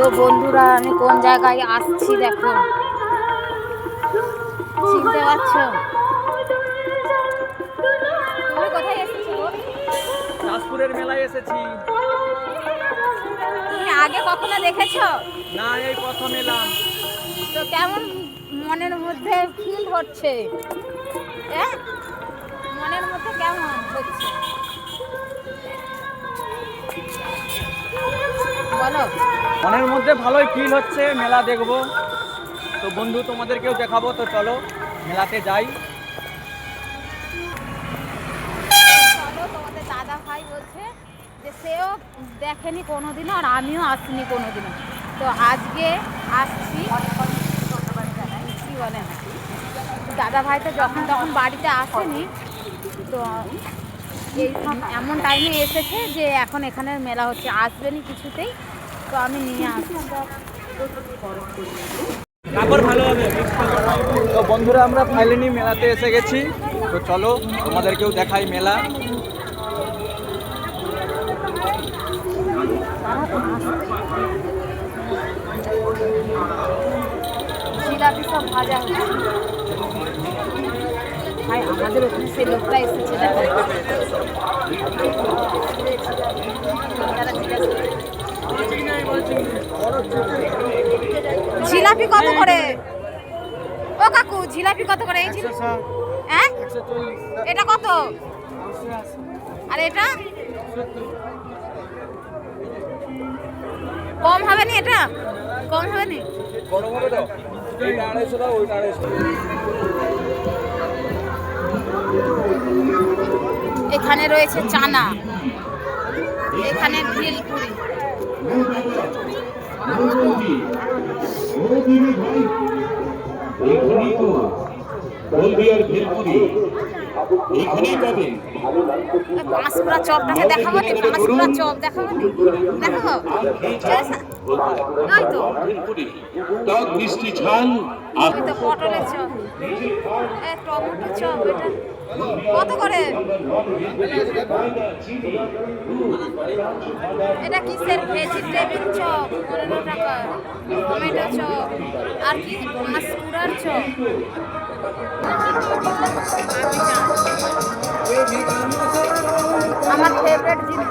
তো বন্ধুরা আমি কোন জায়গায় আসছি দেখো? চিনতে পারছ? দাসপুরের মেলায় এসেছি। তুমি আগে কখনো দেখেছ? না এই প্রথম এলাম। তো কেমন মনের মধ্যে ফিল হচ্ছে? মনের মধ্যে কেমন হচ্ছে? বলো। মনের মধ্যে ভালোই ফিল হচ্ছে, মেলা দেখব। তো বন্ধু, তোমাদেরকেও দেখাবো, তো চলো, মেলাতে যাই। তোমাদের দাদা ভাই বলছে যে সেও দেখেনি কোনোদিনও আর আমিও আসিনি কোনোদিনও। তো আজকে আসছি, কি বলে দাদা ভাই তো যখন তখন বাড়িতে আসেনি, তো এই এমন টাইমে এসেছে যে এখন এখানে মেলা হচ্ছে, আসবেনি কিছুতেই। তো আমি নিয়ে আসছি। কাপড় ভালো হবে। তো বন্ধুরা আমরা ফাইনালি মেলাতে এসে গেছি। তো চলো তোমাদেরকেও দেখাই মেলা। জিলাপি সব ভাজা ভাই আমাদের ওখানে সেই লোকটা এসেছে তারা জিজ্ঞাসা- জিলাপি কত করে? ও কাকু জিলাপি কত করে? এই হ্যাঁ? এটা কত? আর এটা? কম হবে নি এটা? কম হবে নি? এখানে রয়েছে চানা। এখানে ভেলপুরি। তো হলদিয়ার ভেলপুরি চপটাকে দেখাবো নি পাঁশকুড়া চপ দেখাবো নি দেখাবো? ওই তো। টক মিষ্টি ঝাল আর পটলের চপ। টমেটো চপ এটা। কত করে? এটা কিসের ভেজিটেবিল চপ? পনেরো টাকা। Tomato chop. আর কি? পাঁশকুড়ার চপ। আমার ফেভারিট জিনিস।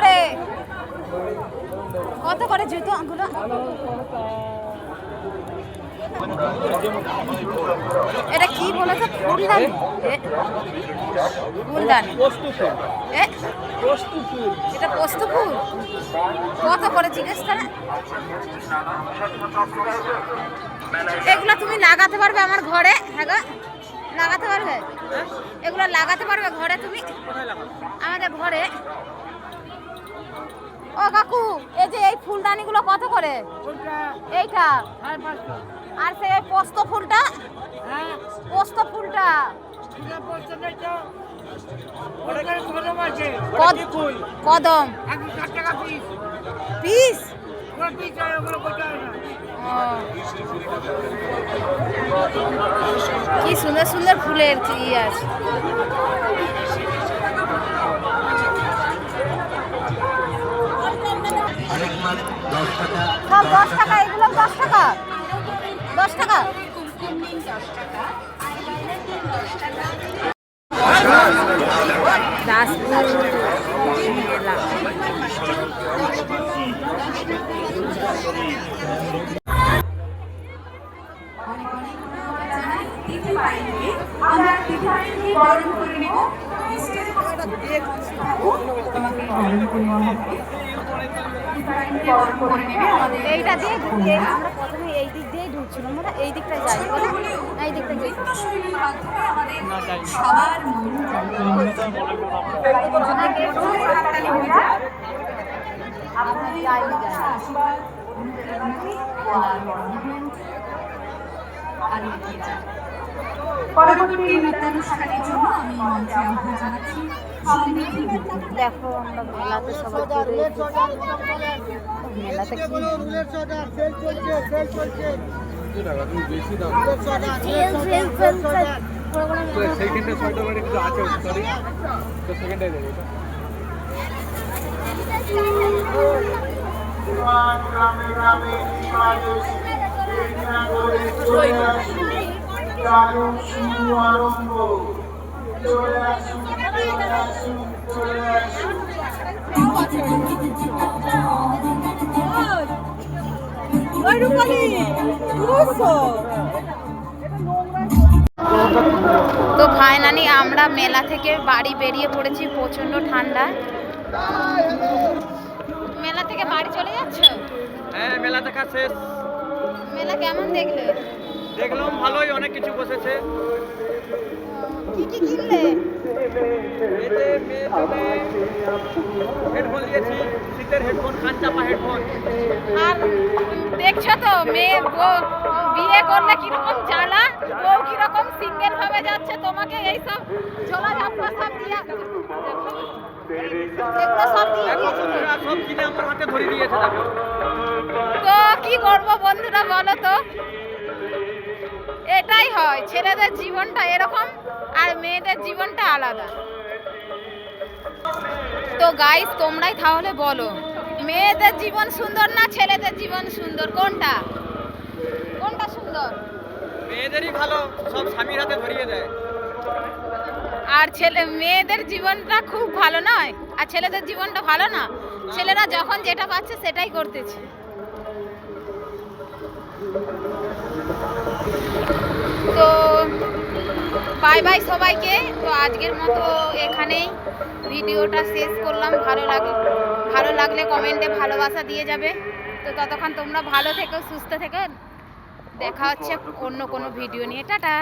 করে? কত করে জুতো গুলো এটা কি বলেছে ফুলদানি। ফুলদানি। এটা পোস্ত ফুল কত করে জিজ্ঞেস করে? এগুলো তুমি লাগাতে পারবে আমার ঘরে। হ্যাঁ? লাগাতে পারবে? এগুলো লাগাতে পারবে ঘরে তুমি? আমাদের ঘরে। ও কাকু এই যে এই ফুলদানিগুলো কত করে? এইটা? আর সে পোস্ত ফুলটা? পোস্ত ফুলটা? কদম পিস। কি সুন্দর সুন্দর ফুলের ইয়ে আছে। সব দশ টাকা এগুলো দশ টাকা। দশ টাকা। দাসপুর। মেলা আমরা পিঠাটি বরণ করে নেব। তোমাকে বরণ করে নেওয়া হবে। এইটা দিয়ে ঢুকে আমরা প্রথমে এই দিক দিয়েই ঢুকছিলাম। আমরা এই দিকটায় যাই এই দিকটা যাই। পরবর্তী নৃত্যানুষ্ঠানের জন্য আমি মঞ্চে আহ্বান জানাচ্ছি। দেখো আমরা মেলাতে সবাই মেলাতে সেইখানটা ছয়টা আরম্ভ তো ফাইনালি আমরা মেলা থেকে বাড়ি বেরিয়ে পড়েছি প্রচণ্ড ঠান্ডা মেলা থেকে বাড়ি চলে যাচ্ছ? হ্যাঁ মেলা দেখা শেষ। মেলা কেমন দেখলে? দেখলাম ভালোই অনেক কিছু বসেছে। কি কি কিনলে? এতে মেয়ে হেডফোন নিয়েছি শীতের হেডফোন কান চাপা হেডফোন। আর দেখছ তো মেয়ে বউ বিয়ে করলে কীরকম জ্বালা? বউ কীরকম সিঙ্গেল ভাবে যাচ্ছে তোমাকে এইসব ঝোলা ঝাপটা সব দিয়া এগুলো সব দিয়ে দেখো দিয়েছে। বন্ধুরা সব কিনে আমার হাতে ধরে দিয়েছে তো কি করব বন্ধুরা বলো তো? এটাই হয় ছেলেদের জীবনটা এরকম আর মেয়েদের জীবনটা আলাদা। তো গাইস তোমরাই তাহলে বলো মেয়েদের জীবন সুন্দর না ছেলেদের জীবন সুন্দর? কোনটা? কোনটা সুন্দর? মেয়েদেরই ভালো সব স্বামীর হাতে ধরিয়ে দেয়। আর ছেলে মেয়েদের জীবনটা খুব ভালো নয়? আর ছেলেদের জীবনটা ভালো না। ছেলেরা যখন যেটা পাচ্ছে সেটাই করতেছে। তো বাই বাই সবাইকে। তো আজকের মতো এখানেই ভিডিওটা শেষ করলাম। ভালো লাগে, ভালো লাগলে কমেন্টে ভালোবাসা দিয়ে যাবে। তো ততক্ষণ তোমরা ভালো থেকো, সুস্থ থেকো। দেখা হচ্ছে অন্য কোনো ভিডিও নিয়ে। টাটা।